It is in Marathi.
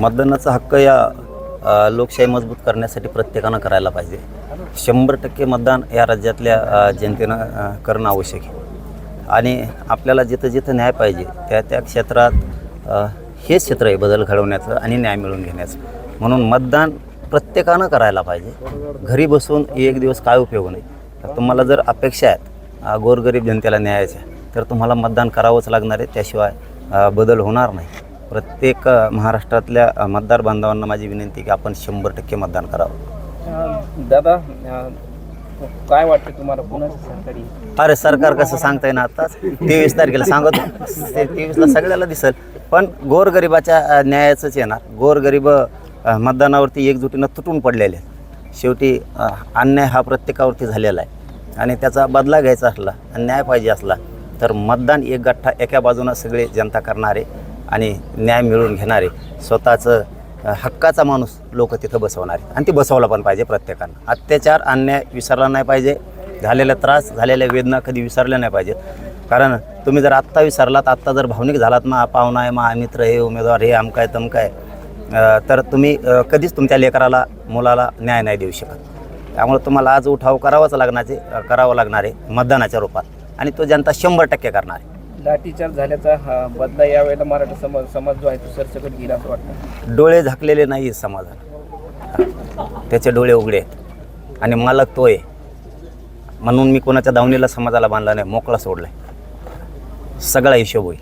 मतदानाचा हक्क या लोकशाही मजबूत करण्यासाठी प्रत्येकानं करायला पाहिजे. शंभर टक्के मतदान या राज्यातल्या जनतेनं करणं आवश्यक आहे. आणि आपल्याला जिथं जिथं न्याय पाहिजे त्या त्या क्षेत्रात हे क्षेत्र आहे बदल घडवण्याचं आणि न्याय मिळवून घेण्याचं. म्हणून मतदान प्रत्येकानं करायला पाहिजे. घरी बसून एक दिवस काय उपयोग नाही. तर तुम्हाला जर अपेक्षा आहेत गोरगरीब जनतेला न्यायाच्या तर तुम्हाला मतदान करावंच लागणार आहे. त्याशिवाय बदल होणार नाही. प्रत्येक महाराष्ट्रातल्या मतदार बांधवांना माझी विनंती की आपण शंभर टक्के मतदान करावं. दादा काय वाटतं तुम्हाला? कुणाचं अरे सरकार कसं सांगता येईना आताच तेवीस तारखेला सांगत. तेवीसला सगळ्याला दिसेल. पण गोरगरिबाच्या न्यायाचंच येणार. गोरगरीब मतदानावरती एकजुटीनं तुटून पडलेले. आहेत शेवटी अन्याय हा प्रत्येकावरती झालेला आहे. आणि त्याचा बदला घ्यायचा असला आणि न्याय पाहिजे असला तर मतदान एक गठ्ठा एका बाजूनं सगळे जनता करणारे आणि न्याय मिळवून घेणारे स्वतःचं हक्काचा माणूस लोक तिथं बसवणारे. आणि ते बसवला पण पाहिजे प्रत्येकानं. अत्याचार अन्याय विसरला नाही पाहिजे. झालेला त्रास झालेल्या वेदना कधी विसरल्या नाही पाहिजेत कारण तुम्ही जर आत्ता विसरलात आत्ता जर भावनिक झालात मा पाहुणा आहे मा मित्र हे उमेदवार हे आमकाय तमकाय तर तुम्ही कधीच तुमच्या लेकराला मुलाला न्याय नाही देऊ शकत. त्यामुळे तुम्हाला आज उठाव करावाच लागण्याचे करावं लागणार आहे मतदानाच्या रूपात. आणि तो जनता शंभर टक्के करणार आहे. लाठीचार्ज झाल्याचा हा बदला यावेळेला मराठा समाज समाज जो आहे तो सरसकट गेला असं वाटतं. डोळे झाकलेले नाही आहेत समाजाला. त्याचे डोळे उघडे आहेत. आणि मालक तो आहे. म्हणून मी कोणाच्या दावणीला समाजाला बांधला नाही मोकळा सोडला आहे सगळा हिशोब होईल.